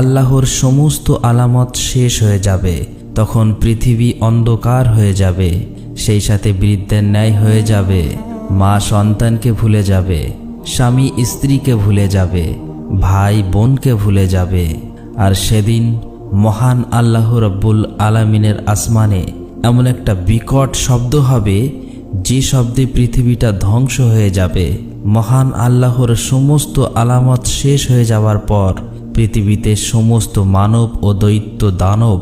আল্লাহর সমস্ত আলামত শেষ হয়ে যাবে, তখন পৃথিবী অন্ধকার হয়ে যাবে, সেই সাথে বৃদ্ধের ন্যায় হয়ে যাবে, মা সন্তানকে ভুলে যাবে, স্বামী স্ত্রীকে ভুলে যাবে, ভাই বোনকে ভুলে যাবে। আর সেদিন মহান আল্লাহ রব্বুল আলামিনের আসমানে এমন একটা বিকট শব্দ হবে, যে শব্দে পৃথিবীটা ধ্বংস হয়ে যাবে। মহান আল্লাহর সমস্ত আলামত শেষ হয়ে যাওয়ার পর পৃথিবীতে সমস্ত মানব ও দৈত্য দানব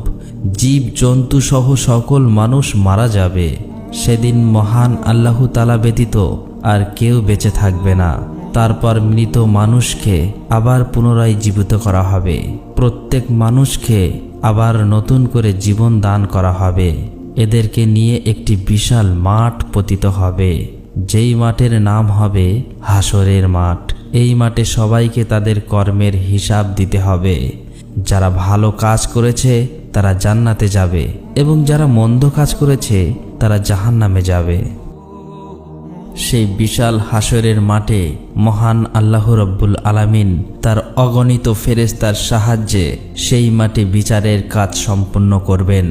জীব জন্তু সহ সকল মানুষ মারা যাবে। সেদিন মহান আল্লাহ তালা ব্যতীত আর কেউ বেঁচে থাকবে না। তারপর মৃত মানুষকে আবার পুনরায় জীবিত করা হবে। প্রত্যেক মানুষকে আবার নতুন করে জীবন দান করা হবে। এদেরকে নিয়ে একটি বিশাল মাঠ পতিত হবে। যেই মাঠের নাম হবে হাসরের মাঠ। এই মাঠে সবাইকে তাদের কর্মের হিসাব দিতে হবে। যারা ভালো কাজ করেছে, তারা জান্নাতে যাবে এবং যারা মন্দ কাজ করেছে, তারা জাহান্নামে যাবে। সেই বিশাল হাসরের মাঠে মহান আল্লাহ রব্বুল আলামিন তার অগণিত ফেরেস্তার সাহায্যে সেই মাঠে বিচারের কাজ সম্পন্ন করবেন।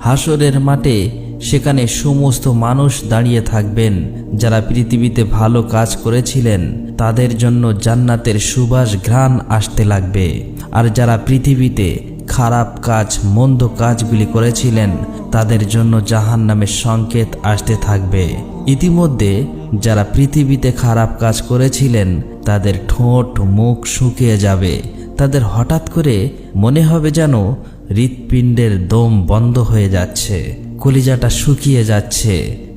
হাসরের মাঠে সেখানে সমস্ত মানুষ দাঁড়িয়ে থাকবেন, যারা পৃথিবীতে ভালো কাজ করেছিলেন, তাদের জন্য জান্নাতের সুবাস ঘ্রাণ আসতে লাগবে। আর যারা পৃথিবীতে খারাপ কাজ, মন্দ কাজগুলি করেছিলেন, তাদের জন্য জাহান নামের সংকেত আসতে থাকবে। ইতিমধ্যে যারা পৃথিবীতে খারাপ কাজ করেছিলেন, তাদের ঠোঁট, মুখ শুকিয়ে যাবে। তাদের হঠাৎ করে মনে হবে যেন হৃৎপিণ্ডের দম বন্ধ হয়ে যাচ্ছে। কলিজাটা শুকিয়ে যাচ্ছে।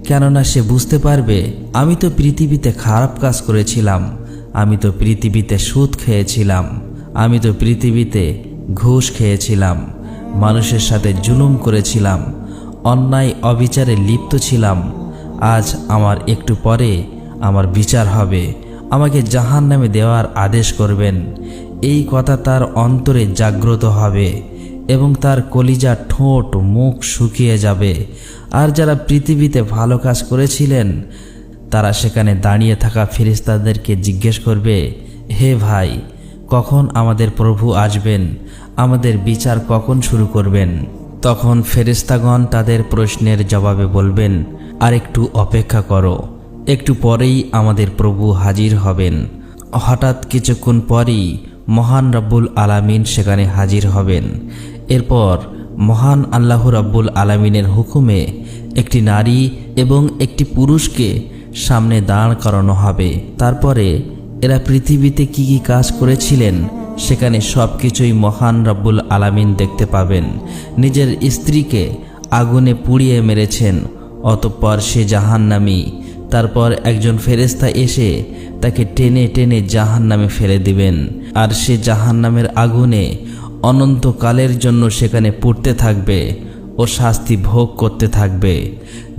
কেননা সে বুঝতে পারবে, আমি তো পৃথিবীতে খারাপ কাজ করেছিলাম, আমি তো পৃথিবীতে সুদ খেয়েছিলাম, আমি তো পৃথিবীতে ঘুষ খেয়েছিলাম, মানুষের সাথে জুলুম করেছিলাম, অন্যায় অবিচারে লিপ্ত ছিলাম, আজ আমার একটু পরে আমার বিচার হবে, আমাকে জাহান নামে দেওয়ার আদেশ করবেন, এই কথা তার অন্তরে জাগ্রত হবে। এবং তার কলিজা ঠোঁট, মুখ শুকিয়ে যাবে। আর যারা পৃথিবীতে ভালো কাজ করেছিলেন, তারা সেখানে দাঁড়িয়ে থাকা ফেরিস্তাদেরকে জিজ্ঞেস করবে, হে ভাই, কখন আমাদের প্রভু আসবেন? আমাদের বিচার কখন শুরু করবেন? তখন ফেরিস্তাগণ তাদের প্রশ্নের জবাবে বলবেন আর একটু অপেক্ষা করো, একটু পরেই আমাদের প্রভু হাজির হবেন। হঠাৎ কিছুক্ষণ পরই মহান রব্বুল আলামিন সেখানে হাজির হবেন। এরপর মহান আল্লাহ রাব্বুল আলামিনের হুকুমে একটি নারী এবং একটি পুরুষকে সামনে দাঁড় করানো হবে। তারপরে এরা পৃথিবীতে কি কি কাজ করেছিলেন সেখানে সব কিছুই মহান রব্বুল আলামিন দেখতে পাবেন। নিজের স্ত্রীকে আগুনে পুড়িয়ে মেরেছেন, অতঃপর সে জাহান্নামী। তারপর একজন ফেরেস্তা এসে তাকে টেনে টেনে জাহান নামে ফেলে দিবেন। আর সে জাহান নামের আগুনে অনন্তকালের জন্য সেখানে পড়তে থাকবে ও শাস্তি ভোগ করতে থাকবে।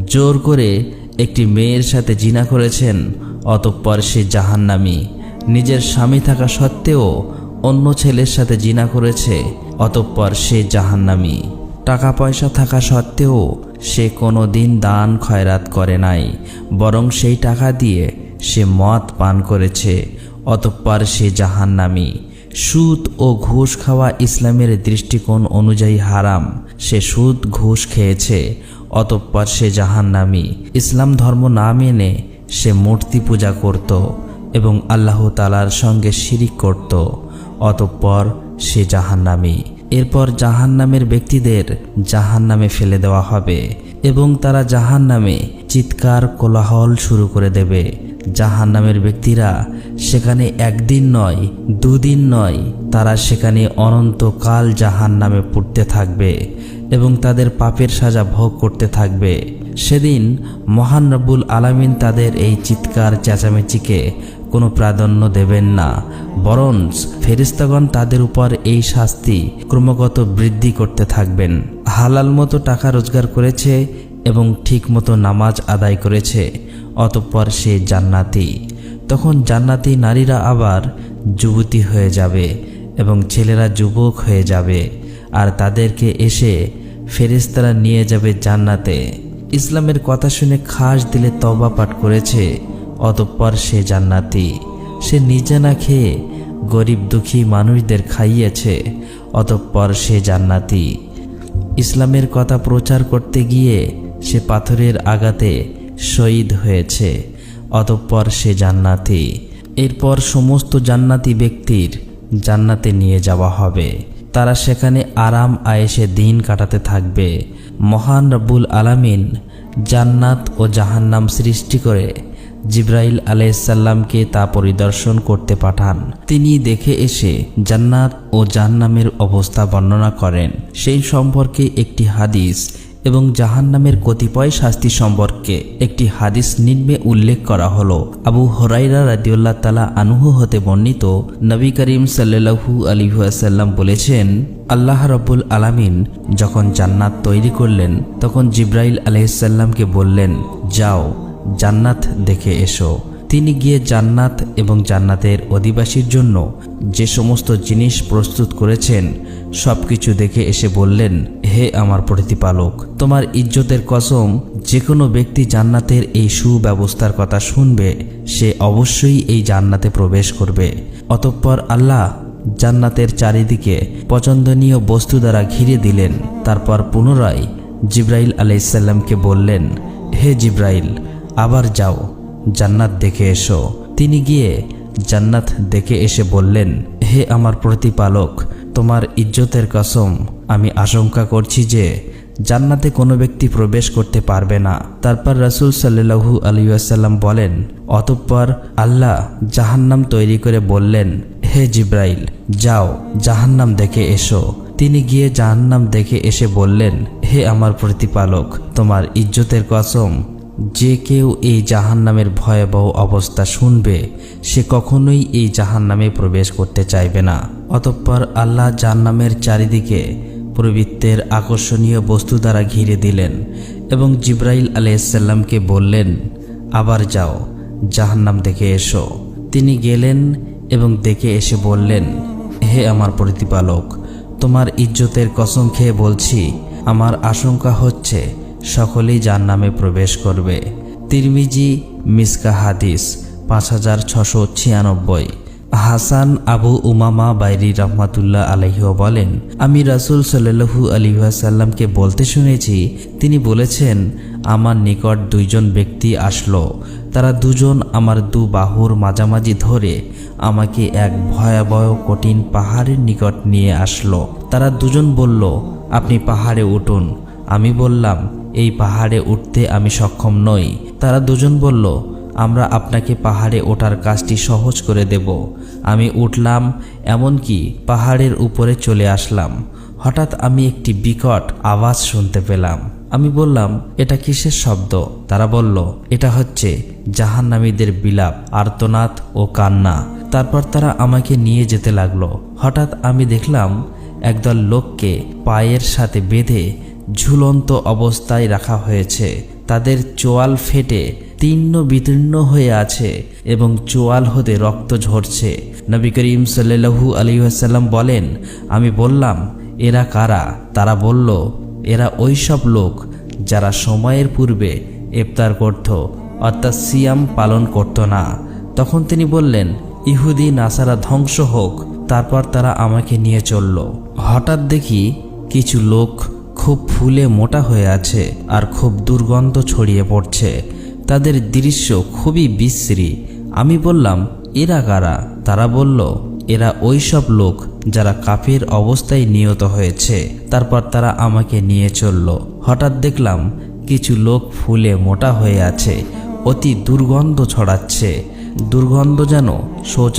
জোর করে একটি মেয়ের সাথে জিনা করেছেন, অতঃপর সে জাহান্নামী। নিজের স্বামী থাকা সত্ত্বেও অন্য ছেলের সাথে জিনা করেছে, অতঃপর সে জাহান্নামী। টাকা পয়সা থাকা সত্ত্বেও সে কোনো দিন দান খয়রাত করে নাই, বরং সেই টাকা দিয়ে সে মদ পান করেছে, অতঃপর সে জাহান্নামী। সুদ ও ঘুষ খাওয়া ইসলামের দৃষ্টিকোণ অনুযায়ী হারাম। সে সুদ, ঘুষ খেয়েছে, অতঃপর সে জাহান্নামী। ইসলাম ধর্ম না মেনে সে মূর্তি পূজা করত এবং আল্লাহ তালার সঙ্গে শিরিক করত, অতঃপর সে জাহান্নামী। এরপর জাহান্নামের ব্যক্তিদের জাহান্নামে ফেলে দেওয়া হবে এবং তারা জাহান্নামে চিৎকার, কোলাহল শুরু করে দেবে। জাহান্নামের ব্যক্তিরা সেখানে একদিন নয়, দুদিন নয়, তারা সেখানে অনন্তকাল জাহান্নামে পড়তে থাকবে এবং তাদের পাপের সাজা ভোগ করতে থাকবে। সেদিন মহান রব্বুল আলামিন তাদের এই চিৎকার, চেঁচামেচিকে কোনো প্রাধান্য দেবেন না বরং ফেরিস্তাগণ তাদের উপর এই শাস্তি ক্রমাগত বৃদ্ধি করতে থাকবেন। হালাল মতো টাকা রোজগার করেছে এবং ঠিক মতো নামাজ আদায় করেছে, অতঃপর সে জান্নাতি। তখন জান্নাতি নারীরা আবার যুবতী হয়ে যাবে এবং ছেলেরা যুবক হয়ে যাবে আর তাদেরকে এসে ফেরেস্তারা নিয়ে যাবে জান্নাতে। ইসলামের কথা শুনে খাস দিলে তবা পাঠ করেছে, অতঃপর সে জান্নাতি। সে নিজে না খেয়ে গরিব দুঃখী মানুষদের খাইয়েছে, অতঃপর সে জান্নাতি। ইসলামের কথা প্রচার করতে গিয়ে সে পাথরের আঘাতে শহীদ হয়েছে, অতঃপর সে জান্নাতি। এরপর সমস্ত জান্নাতি ব্যক্তির জান্নাতে নিয়ে যাওয়া হবে। তারা সেখানে আরাম আয়েসে দিন কাটাতে থাকবে। মহান রব্বুল আলামিন জান্নাত ও জাহান্নাম সৃষ্টি করে জিব্রাইল আলাইসাল্লামকে তা পরিদর্শন করতে পাঠান। তিনি দেখে এসে জান্নাত ও জাহান্নামের অবস্থা বর্ণনা করেন। সেই সম্পর্কে একটি হাদিস এবং জাহান্নামের কতিপয় শাস্তি সম্পর্কে একটি হাদিস নিম্নে উল্লেখ করা হলো। আবু হরাইরা রাদিউল্লাহ তালা আনুহু হতে বর্ণিত নবী করিম সাল্লাহু আলিহাসাল্লাম বলেছেন, আল্লাহ রব্বুল আলামিন যখন জান্নাত তৈরি করলেন, তখন জিব্রাইল আলহিসাল্লামকে বললেন, যাও, জান্নাত দেখে এসো। তিনি গিয়ে জান্নাত এবং জান্নাতের অধিবাসীর জন্য যে সমস্ত জিনিস প্রস্তুত করেছেন সব কিছু দেখে এসে বললেন হে আমার প্রতিপালক, তোমার ইজ্জতের কসম যে কোনো ব্যক্তি জান্নাতের এই সুব্যবস্থার কথা শুনবে, সে অবশ্যই এই জান্নাতে প্রবেশ করবে। অতঃপর আল্লাহ জান্নাতের চারিদিকে পছন্দনীয় বস্তু দ্বারা ঘিরে দিলেন, তারপর পুনরায় জিব্রাইল আলাইসাল্লামকে বললেন, হে জিব্রাইল, আবার যাও, জান্নাত দেখে এসো। তিনি গিয়ে জান্নাত দেখে এসে বললেন, হে আমার প্রতিপালক তোমার ইজ্জতের কসম। আমি আশঙ্কা করছি যে, জান্নাতে কোনো ব্যক্তি প্রবেশ করতে পারবে না। তারপর রাসুল সাল্লু আলিয়াসাল্লাম বলেন, অতঃপর আল্লাহ জাহান্নাম তৈরি করে বললেন, হে জিব্রাইল, যাও, জাহান্নাম দেখে এসো। তিনি গিয়ে জাহান্নাম দেখে এসে বললেন, হে আমার প্রতিপালক, তোমার ইজ্জতের কসম যে কেউ এই জাহান্নামের ভয়াবহ অবস্থা শুনবে, সে কখনোই এই জাহান্নামে প্রবেশ করতে চাইবে না। অতঃপর আল্লাহ জাহান্নামের চারিদিকে প্রবৃত্তের আকর্ষণীয় বস্তু দ্বারা ঘিরে দিলেন এবং জিব্রাইল আলাইসাল্লামকে বললেন, আবার যাও, জাহান্নাম দেখে এসো। তিনি গেলেন এবং দেখে এসে বললেন, হে আমার প্রতিপালক, তোমার ইজ্জতের কসম খেয়ে বলছি, আমার আশঙ্কা হচ্ছে সকলেই যার নামে প্রবেশ করবে। তিরমিজি মিসকা হাদিস, পাঁচ হাজার ছশো ছিয়ানব্বই। হাসান আবু উমামা বাইরি রহমাতুল্লাহ আলহিও বলেন, আমি রাসুল সাল্লু আলিহাসাল্লামকে বলতে শুনেছি। তিনি বলেছেন, আমার নিকট দুইজন ব্যক্তি আসলো। তারা দুজন আমার দু বাহুর মাঝামাঝি ধরে আমাকে এক ভয়াবহ কঠিন পাহাড়ের নিকট নিয়ে আসলো। তারা দুজন বলল, আপনি পাহাড়ে উঠুন। আমি বললাম এই পাহাড়ে উঠতে আমি সক্ষম নই। তারা দুজন বলল, আমরা আপনাকে পাহাড়ে ওঠার কাজটি সহজ করে দেব। আমি উঠলাম, এমনকি পাহাড়ের উপরে চলে আসলাম। হঠাৎ আমি একটি বিকট আওয়াজ শুনতে পেলাম। আমি বললাম, এটা কিসের শব্দ? তারা বলল, এটা হচ্ছে জাহান্নামীদের বিলাপ, আর্তনাদ ও কান্না। তারপর তারা আমাকে নিয়ে যেতে লাগল। হঠাৎ আমি দেখলাম, একদল লোককে পায়ের সাথে বেঁধে ঝুলন্ত অবস্থায় রাখা হয়েছে। তাদের চোয়াল ফেটে তীর্ণ বিতীর্ণ হয়ে আছে এবং চোয়াল হতে রক্ত ঝরছে। নবী করিম সাল্লু আলিহাসাল্লাম বলেন, আমি বললাম, এরা কারা? তারা বলল, এরা ওই সব লোক যারা সময়ের পূর্বে ইফতার করত অর্থাৎ সিয়াম পালন করত না। তখন তিনি বললেন, ইহুদি নাসারা ধ্বংস হোক, তারপর তারা আমাকে নিয়ে চলল। হঠাৎ দেখি কিছু লোক খুব ফুলে মোটা হয়ে আছে আর খুব দুর্গন্ধ ছড়িয়ে পড়ছে। তাদের দৃশ্য খুবই বিশ্রী। আমি বললাম, এরা কারা? তারা বলল, এরা ওই সব লোক যারা কাফের অবস্থায় নিহত হয়েছে। তারপর তারা আমাকে নিয়ে চলল। হঠাৎ দেখলাম কিছু লোক ফুলে মোটা হয়ে আছে, অতি দুর্গন্ধ ছড়াচ্ছে। দুর্গন্ধ যেন শৌচা